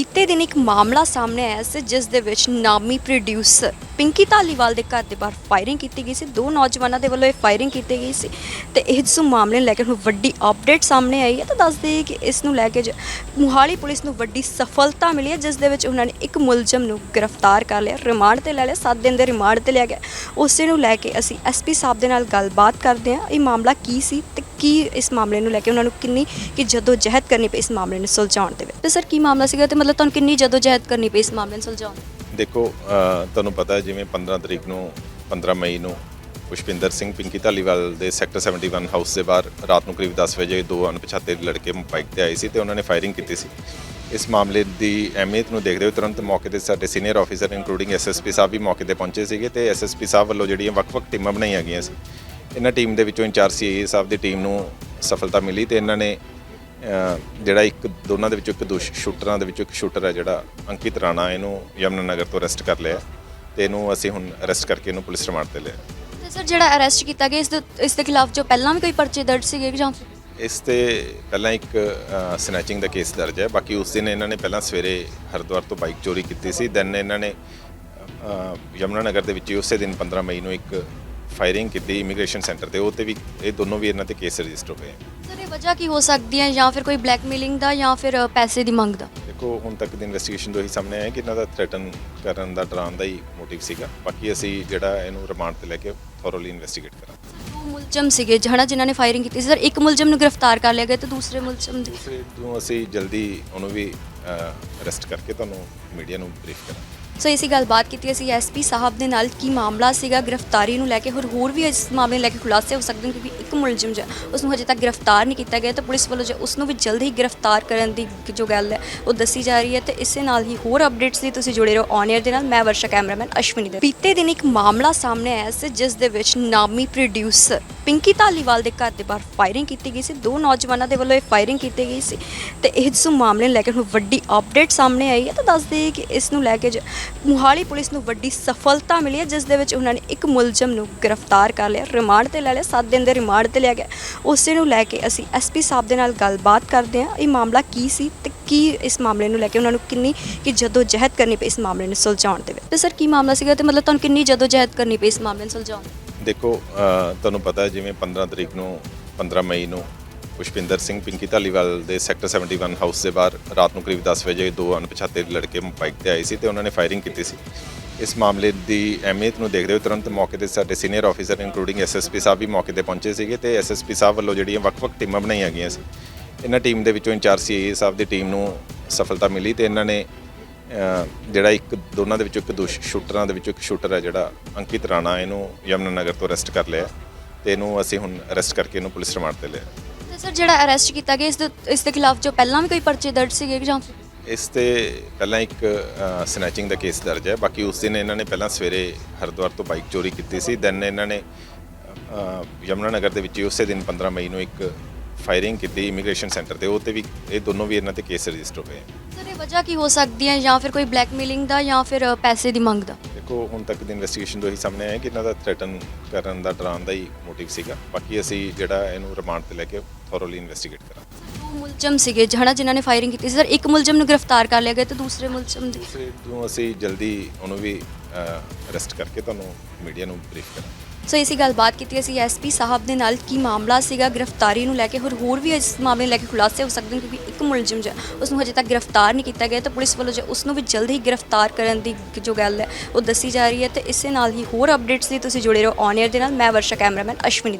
ਬੀਤੇ ਦਿਨ ਇੱਕ ਮਾਮਲਾ ਸਾਹਮਣੇ ਆਇਆ ਸੀ, ਜਿਸ ਦੇ ਵਿੱਚ ਨਾਮੀ ਪ੍ਰੋਡਿਊਸਰ ਪਿੰਕੀ ਧਾਲੀਵਾਲ ਦੇ ਘਰ ਦੇ ਬਾਹਰ ਫਾਇਰਿੰਗ ਕੀਤੀ ਗਈ ਸੀ। ਦੋ ਨੌਜਵਾਨਾਂ ਦੇ ਵੱਲੋਂ ਇਹ ਫਾਇਰਿੰਗ ਕੀਤੀ ਗਈ ਸੀ ਤੇ ਇਸ ਮਾਮਲੇ ਨੂੰ ਲੈ ਕੇ ਹੁਣ ਵੱਡੀ ਅਪਡੇਟ ਸਾਹਮਣੇ ਆਈ ਹੈ। ਤਾਂ ਦੱਸ ਦਈਏ ਕਿ ਇਸ ਨੂੰ ਲੈ ਕੇ ਜ- ਮੁਹਾਲੀ ਪੁਲਿਸ ਨੂੰ ਵੱਡੀ ਸਫਲਤਾ ਮਿਲੀ ਹੈ, ਜਿਸ ਦੇ ਵਿੱਚ ਉਹਨਾਂ ਨੇ ਇੱਕ ਮੁਲਜ਼ਮ ਨੂੰ ਗ੍ਰਿਫਤਾਰ ਕਰ ਲਿਆ, ਰਿਮਾਂਡ ਤੇ ਲੈ ਲਿਆ 7 ਦਿਨ ਦੇ ਰਿਮਾਂਡ ਤੇ ਲਿਆ ਗਿਆ। ਉਸੇ ਨੂੰ ਲੈ ਕੇ ਅਸੀਂ ਐਸਪੀ ਸਾਹਿਬ ਦੇ ਨਾਲ ਗੱਲਬਾਤ ਕਰਦੇ ਹਾਂ। ਇਹ ਮਾਮਲਾ ਕੀ ਸੀ ਕੀ ਇਸ ਮਾਮਲੇ ਨੂੰ ਲੈ ਕੇ ਉਹਨਾਂ ਨੂੰ ਕਿੰਨੀ ਕਿ ਜਦੋਂ ਜਹਿਦ ਕਰਨੀ ਪਈ ਇਸ ਮਾਮਲੇ ਨੂੰ ਸੁਲਝਾਉਣ ਦੇ ਵਿੱਚ ਤੇ ਸਰ ਕੀ ਮਾਮਲਾ ਸੀਗਾ ਤੇ ਮਤਲਬ ਤੁਹਾਨੂੰ ਕਿੰਨੀ ਜਦੋਂ ਜਹਿਦ ਕਰਨੀ ਪਈ ਇਸ ਮਾਮਲੇ ਨੂੰ ਸੁਲਝਾਉਣ? ਦੇਖੋ ਤੁਹਾਨੂੰ ਪਤਾ ਹੈ ਜਿਵੇਂ 15 ਤਰੀਕ ਨੂੰ 15 ਮਈ ਨੂੰ ਪੁਸ਼ਪਿੰਦਰ ਸਿੰਘ ਪਿੰਕੀ ਧਾਲੀਵਾਲ ਦੇ ਸੈਕਟਰ 71 ਹਾਊਸ ਦੇ ਬਾਹਰ ਰਾਤ ਨੂੰ ਕਰੀਬ 10 ਵਜੇ ਦੋ ਅਣਪਛਾਤੇ ਲੜਕੇ ਬਾਈਕ ਤੇ ਆਏ ਸੀ ਤੇ ਉਹਨਾਂ ਨੇ ਫਾਇਰਿੰਗ ਕੀਤੀ ਸੀ ਇਸ ਮਾਮਲੇ ਦੀ ਅਹਿਮੀਅਤ ਨੂੰ ਦੇਖਦੇ ਹੋਏ ਤੁਰੰਤ ਮੌਕੇ ਤੇ ਸਾਡੇ ਸੀਨੀਅਰ ਆਫੀਸਰ ਇਨਕਲੂਡਿੰਗ ਐਸਐਸਪੀ ਸਾਹਿਬ ਵੀ ਮੌਕੇ ਤੇ ਪਹੁੰਚੇ ਸੀਗੇ ਤੇ ਐਸਐਸਪੀ ਸਾਹਿਬ ਵੱਲੋਂ ਜਿਹੜੀਆਂ ਵੱਖ-ਵੱਖ ਟੀਮਾਂ ਬਣਾਈਆਂ ਗਈਆਂ ਸੀ ਇਹਨਾਂ ਟੀਮ ਦੇ ਵਿੱਚੋਂ ਇੰਚਾਰਜ ਸੀਏ ਸਾਹਿਬ ਦੀ ਟੀਮ ਨੂੰ ਸਫਲਤਾ ਮਿਲੀ ਤੇ ਇਹਨਾਂ ਨੇ ਜਿਹੜਾ ਇੱਕ ਦੋਨਾਂ ਦੇ ਵਿੱਚੋਂ ਇੱਕ ਦੋਸ਼ ਸ਼ੂਟਰਾਂ ਦੇ ਵਿੱਚੋਂ ਇੱਕ ਸ਼ੂਟਰ ਹੈ ਜਿਹੜਾ ਅੰਕਿਤ ਰਾਣਾ ਇਹਨੂੰ ਯਮਨਾ ਨਗਰ ਤੋਂ ਅਰੈਸਟ ਕਰ ਲਿਆ ਤੇ ਇਹਨੂੰ ਅਸੀਂ ਹੁਣ ਅਰੈਸਟ ਕਰਕੇ ਇਹਨੂੰ ਪੁਲਿਸ ਰਿਮਾਂਡ ਤੇ ਲਿਆ। ਤੇ ਸਰ ਜਿਹੜਾ ਅਰੈਸਟ ਕੀਤਾ ਗਿਆ ਇਸ ਦੇ ਇਸ ਦੇ ਖਿਲਾਫ ਜੋ ਪਹਿਲਾਂ ਵੀ ਕੋਈ ਪਰਚੇ ਦਰਜ ਸੀਗੇ ਜਾਂ ਇਸ ਤੇ ਪਹਿਲਾਂ ਇੱਕ ਸਨੈਚਿੰਗ ਦਾ ਕੇਸ ਦਰਜ ਹੈ ਬਾਕੀ ਉਸ ਦਿਨ ਇਹਨਾਂ ਨੇ ਪਹਿਲਾਂ ਸਵੇਰੇ ਹਰਿਦੁਆਰ ਤੋਂ ਬਾਈਕ ਚੋਰੀ ਕੀਤੀ ਸੀ ਦੈਨ ਇਹਨਾਂ ਨੇ ਯਮੁਨਾ ਨਗਰ ਦੇ ਵਿੱਚ ਉਸੇ ਦਿਨ 15 ਮਈ ਨੂੰ ਇੱਕ ਫਾਇਰਿੰਗ ਕੀਤੀ ਇਮੀਗ੍ਰੇਸ਼ਨ ਸੈਂਟਰ ਤੇ ਉਹ ਤੇ ਵੀ ਇਹ ਦੋਨੋਂ ਵੀ ਇਹਨਾਂ ਤੇ ਕੇਸ ਰਜਿਸਟਰ ਹੋਏ ਹੈ ਸਰ ਇਹ ਵਜ੍ਹਾ ਕੀ ਹੋ ਸਕਦੀ ਹੈ ਜਾਂ ਫਿਰ ਕੋਈ ਬਲੈਕਮੇਲਿੰਗ ਦਾ ਜਾਂ ਫਿਰ ਅ, ਪੈਸੇ ਦੀ ਮੰਗ ਦਾ? ਦੇਖੋ ਹੁਣ ਤੱਕ ਦੀ ਇਨਵੈਸਟੀਗੇਸ਼ਨ ਤੋਂ ਹੀ ਸਾਹਮਣੇ ਆਇਆ ਕਿ ਇਹਨਾਂ ਦਾ ਥ੍ਰੈਟਨ ਕਰਨ ਦਾ ਡਰਾਉਣ ਦਾ ਹੀ ਮੋਟਿਵ ਸੀਗਾ। ਬਾਕੀ ਅਸੀਂ ਜਿਹੜਾ ਇਹਨੂੰ ਰਿਮਾਂਡ ਤੇ ਲੈ ਕੇ ਥੋਰਲੀ ਇਨਵੈਸਟੀਗੇਟ ਕਰਾਂਗੇ। ਦੋ ਮੁਲਜ਼ਮ ਸੀਗੇ ਜਿਹਨਾਂ ਜਿਨ੍ਹਾਂ ਨੇ ਫਾਇਰਿੰਗ ਕੀਤੀ ਸੀ। ਸਰ ਇੱਕ ਮੁਲਜ਼ਮ ਨੂੰ ਗ੍ਰਿਫਤਾਰ ਕਰ ਲਿਆ ਗਿਆ ਤੇ ਦੂਸਰੇ ਮੁਲਜ਼ਮ ਦੀ ਦੂਸਰੇ ਤੋਂ ਅਸੀਂ ਜਲਦੀ ਉਹਨੂੰ ਵੀ ਅਰੈਸਟ ਕਰਕੇ ਤੁਹਾਨੂੰ ਮੀਡੀਆ ਨੂੰ ਬਰੀਫ ਕਰਾਂਗੇ। ਸੋ ਇਸੀ ਗੱਲਬਾਤ ਕੀਤੀ ਅਸੀਂ ਐਸਪੀ ਸਾਹਿਬ ਦੇ ਨਾਲ ਕੀ ਮਾਮਲਾ ਸੀਗਾ, ਗ੍ਰਿਫਤਾਰੀ ਨੂੰ ਲੈ ਕੇ ਹੋਰ ਹੋਰ ਵੀ ਇਸ ਮਾਮਲੇ ਨੂੰ ਲੈ ਕੇ ਖੁਲਾਸੇ ਹੋ ਸਕਦੇ ਨੇ, ਕਿਉਂਕਿ ਇੱਕ ਮੁਲਜ਼ਮ ਜੋ ਹੈ, ਉਸ ਨੂੰ ਹਜੇ ਤੱਕ ਗ੍ਰਿਫਤਾਰ ਨਹੀਂ ਕੀਤਾ ਗਿਆ ਤਾਂ ਪੁਲਿਸ ਵੱਲੋਂ ਜੇ ਉਸ ਨੂੰ ਵੀ ਜਲਦੀ ਹੀ ਗ੍ਰਿਫਤਾਰ ਕਰਨ ਦੀ ਜੋ ਗੱਲ ਹੈ ਉਹ ਦੱਸੀ ਜਾ ਰਹੀ ਹੈ ਤੇ ਇਸੇ ਨਾਲ ਹੀ ਹੋਰ ਅਪਡੇਟਸ ਲਈ ਤੁਸੀਂ ਜੁੜੇ ਰਹੋ ਔਨ 에ਅਰ ਦੇ ਨਾਲ। ਮੈਂ ਵਰਸ਼ਾ ਕੈਮਰਾਮੈਨ ਅਸ਼ਵਨੀ ਦੇ ਬੀਤੇ ਦਿਨ ਇੱਕ ਮਾਮਲਾ ਸਾਹਮਣੇ ਆਇਆ ਸੀ ਜਿਸ ਦੇ ਵਿੱਚ ਨਾਮੀ ਪ੍ਰੋਡਿਊਸਰ ਪਿੰਕੀ ਧਾਲੀਵਾਲ ਦੇ ਘਰ ਦੇ ਬਾਹਰ ਫਾਇਰਿੰਗ ਕੀਤੀ ਗਈ ਸੀ। ਦੋ ਨੌਜਵਾਨਾਂ ਦੇ ਵੱਲੋਂ ਇਹ ਫਾਇਰਿੰਗ ਕੀਤੀ ਗਈ ਸੀ ਤੇ ਇਸ ਮਾਮਲੇ ਨੂੰ ਲੈ ਕੇ ਹੁਣ ਵੱਡੀ ਅਪਡੇਟ ਸਾਹਮਣੇ ਆਈ ਹੈ ਤਾਂ ਦੱਸ ਦਈਏ ਕਿ ਇਸ ਨੂੰ ਲੈ ਕੇ ਜ- ਮੁਹਾਲੀ ਪੁਲਿਸ ਨੂੰ ਵੱਡੀ ਸਫਲਤਾ ਮਿਲੀ ਹੈ ਜਿਸ ਦੇ ਵਿੱਚ ਉਹਨਾਂ ਨੇ ਇੱਕ ਮੁਲਜ਼ਮ ਨੂੰ ਗ੍ਰਿਫਤਾਰ ਕਰ ਲਿਆ ਰਿਮਾਂਡ ਤੇ ਲੈ ਲਿਆ 7 ਦਿਨ ਦੇ ਰਿਮਾਂਡ ਤੇ ਲਿਆ ਗਿਆ। ਉਸੇ ਨੂੰ ਲੈ ਕੇ ਅਸੀਂ ਐਸਪੀ ਸਾਹਿਬ ਦੇ ਨਾਲ ਗੱਲਬਾਤ ਕਰਦੇ ਹਾਂ। ਇਹ ਮਾਮਲਾ ਕੀ ਸੀ ਤੇ ਕੀ ਇਸ ਮਾਮਲੇ ਨੂੰ ਲੈ ਕੇ ਉਹਨਾਂ ਨੂੰ ਕਿੰਨੀ ਕਿ ਜਦੋਂ ਜਹਿਦ ਕਰਨੀ ਪਈ ਇਸ ਮਾਮਲੇ ਨੂੰ ਸੁਲਝਾਉਣ ਦੇ ਵਿੱਚ? ਤੇ ਸਰ ਕੀ ਮਾਮਲਾ ਸੀਗਾ ਤੇ ਮਤਲਬ ਤੁਹਾਨੂੰ ਕਿੰਨੀ ਜਦੋਂ ਜਹਿਦ ਕਰਨੀ ਪਈ ਇਸ ਮਾਮਲੇ ਨੂੰ ਸੁਲਝਾਉਣ? ਦੇਖੋ ਤੁਹਾਨੂੰ ਪਤਾ ਹੈ ਜਿਵੇਂ 15 ਤਰੀਕ ਨੂੰ 15 ਮਈ ਨੂੰ ਪੁਸ਼ਪਿੰਦਰ ਸਿੰਘ ਪਿੰਕੀ ਧਾਲੀਵਾਲ ਦੇ ਸੈਕਟਰ 71 ਹਾਊਸ ਦੇ ਬਾਹਰ ਰਾਤ ਨੂੰ ਕਰੀਬ 10 ਵਜੇ ਦੋ ਅਣਪਛਾਤੇ ਲੜਕੇ ਬਾਈਕ ਤੇ ਆਏ ਸੀ ਤੇ ਉਹਨਾਂ ਨੇ ਫਾਇਰਿੰਗ ਕੀਤੀ ਸੀ। ਇਸ ਮਾਮਲੇ ਦੀ ਅਹਿਮੀਅਤ ਨੂੰ ਦੇਖਦੇ ਹੋਏ ਤੁਰੰਤ ਮੌਕੇ ਤੇ ਸਾਡੇ ਸੀਨੀਅਰ ਆਫੀਸਰ ਇਨਕਲੂਡਿੰਗ ਐਸਐਸਪੀ ਸਾਹਿਬ, ਵੀ ਮੌਕੇ ਤੇ ਪਹੁੰਚੇ ਸੀਗੇ ਤੇ ਐਸਐਸਪੀ ਸਾਹਿਬ ਵੱਲੋਂ ਜਿਹੜੀਆਂ ਵੱਖ-ਵੱਖ ਟੀਮਾਂ ਬਣਾਈਆਂ ਗਈਆਂ ਸੀ, ਇਹਨਾਂ ਟੀਮ ਦੇ ਵਿੱਚੋਂ ਇੰਚਾਰਜ ਸੀਏ ਸਾਹਿਬ ਦੀ ਟੀਮ ਨੂੰ ਸਫਲਤਾ ਮਿਲੀ ਤੇ ਇਹਨਾਂ ਨੇ ਜਿਹੜਾ ਇੱਕ, ਦੋਨਾਂ ਦੇ ਵਿੱਚੋਂ ਇੱਕ ਦੋਸ਼ ਸ਼ੂਟਰਾਂ ਦੇ ਵਿੱਚੋਂ ਇੱਕ ਸ਼ੂਟਰ ਹੈ ਜਿਹੜਾ ਅੰਕਿਤ ਰਾਣਾ, ਇਹਨੂੰ ਯਮਨਾ ਨਗਰ ਤੋਂ ਅਰੈਸਟ ਕਰ ਲਿਆ ਤੇ ਇਹਨੂੰ ਅਸੀਂ ਹੁਣ ਅਰੈਸਟ ਕਰਕੇ ਇਹਨੂੰ ਪੁਲਿਸ ਰਿਮਾਂਡ ਤੇ ਲਿਆ। ਤੇ ਸਰ, ਜਿਹੜਾ ਅਰੈਸਟ ਕੀਤਾ ਗਿਆ, ਇਸ ਦੇ ਇਸ ਦੇ ਖਿਲਾਫ ਜੋ ਪਹਿਲਾਂ ਵੀ ਕੋਈ ਪਰਚੇ ਦਰਜ ਸੀਗੇ ਜਾਂ ਇਸ ਤੇ ਪਹਿਲਾਂ ਇੱਕ ਸਨੈਚਿੰਗ ਦਾ ਕੇਸ ਦਰਜ ਹੈ। ਬਾਕੀ ਉਸ ਦਿਨ ਇਹਨਾਂ ਨੇ ਪਹਿਲਾਂ ਸਵੇਰੇ ਹਰਿਦੁਆਰ ਤੋਂ ਬਾਈਕ ਚੋਰੀ ਕੀਤੀ ਸੀ। ਦੈਨ ਇਹਨਾਂ ਨੇ ਯਮੁਨਾ ਨਗਰ ਦੇ ਵਿੱਚ ਹੀ ਉਸੇ ਦਿਨ 15 ਮਈ ਨੂੰ ਇੱਕ ਫਾਇਰਿੰਗ ਕੀਤੀ ਇਮੀਗ੍ਰੇਸ਼ਨ ਸੈਂਟਰ ਤੇ। ਉਹ ਤੇ ਵੀ ਇਹ ਦੋਨੋਂ ਵੀ ਇਹਨਾਂ ਤੇ ਕੇਸ ਰਜਿਸਟਰ ਹੋਏ ਸਰ ਇਹ ਵਜ੍ਹਾ ਕੀ ਹੋ ਸਕਦੀ ਹੈ ਜਾਂ ਫਿਰ ਕੋਈ ਬਲੈਕਮੇਲਿੰਗ ਦਾ ਜਾਂ ਫਿਰ ਪੈਸੇ ਦੀ ਮੰਗ ਦਾ? ਦੇਖੋ ਹੁਣ ਤੱਕ ਦੀ ਇਨਵੈਸਟੀਗੇਸ਼ਨ ਤੋਂ ਹੀ ਸਾਹਮਣੇ ਆਇਆ ਕਿ ਇਹਨਾਂ ਦਾ ਥ੍ਰੈਟਨ ਕਰਨ ਦਾ ਡਰਾਉਣ ਦਾ ਹੀ ਮੋਟਿਵ ਸੀਗਾ। ਬਾਕੀ ਅਸੀਂ ਜਿਹੜਾ ਇਹਨੂੰ ਰਿਮਾਂਡ ਤੇ ਲੈ ਕੇ ਥੋਰਲੀ ਇਨਵੈਸਟੀਗੇਟ ਕਰਾਂਗੇ। ਮੁਲਜ਼ਮ ਸੀਗੇ ਜਿਹਨਾਂ ਜਿਨ੍ਹਾਂ ਨੇ ਫਾਇਰਿੰਗ ਕੀਤੀ ਸੀ। ਸਰ ਇੱਕ ਮੁਲਜ਼ਮ ਨੂੰ ਗ੍ਰਿਫਤਾਰ ਕਰ ਲਿਆ ਗਿਆ ਤੇ ਦੂਸਰੇ ਮੁਲਜ਼ਮ ਦੀ ਦੂਸਰੇ ਅਸੀਂ ਜਲਦੀ ਉਹਨੂੰ ਵੀ ਅਰੈਸਟ ਕਰਕੇ ਤੁਹਾਨੂੰ ਮੀਡੀਆ ਨੂੰ ਬਰੀਫ ਕਰਾਂਗੇ। ਸੋ ਇਸੀ ਗੱਲਬਾਤ ਕੀਤੀ ਅਸੀਂ ਐਸਪੀ ਸਾਹਿਬ ਦੇ ਨਾਲ ਕੀ ਮਾਮਲਾ ਸੀਗਾ ਗ੍ਰਿਫਤਾਰੀ ਨੂੰ ਲੈ ਕੇ ਹੋਰ ਹੋਰ ਵੀ ਇਸ ਮਾਮਲੇ ਨੂੰ ਲੈ ਕੇ ਖੁਲਾਸੇ ਹੋ ਸਕਦੇ ਨੇ ਕਿਉਂਕਿ ਇੱਕ ਮੁਲਜ਼ਮ ਜੋ ਉਸ ਨੂੰ ਹਜੇ ਤੱਕ ਗ੍ਰਿਫਤਾਰ ਨਹੀਂ ਕੀਤਾ ਗਿਆ ਤੇ ਪੁਲਿਸ ਵੱਲੋਂ ਜੋ ਉਸ ਨੂੰ ਵੀ ਜਲਦੀ ਹੀ ਗ੍ਰਿਫਤਾਰ ਕਰਨ ਦੀ ਜੋ ਗੱਲ ਹੈ ਉਹ ਦੱਸੀ ਜਾ ਰਹੀ ਹੈ ਤੇ ਇਸੇ ਨਾਲ ਹੀ ਹੋਰ ਅਪਡੇਟਸ ਲਈ ਤੁਸੀਂ ਜੁੜੇ ਰਹੋ ਔਨ 에ਅਰ ਦੇ ਨਾਲ ਮੈਂ ਵਰਸ਼ਾ ਕੈਮਰਾਮੈਨ ਅਸ਼ਵਨੀ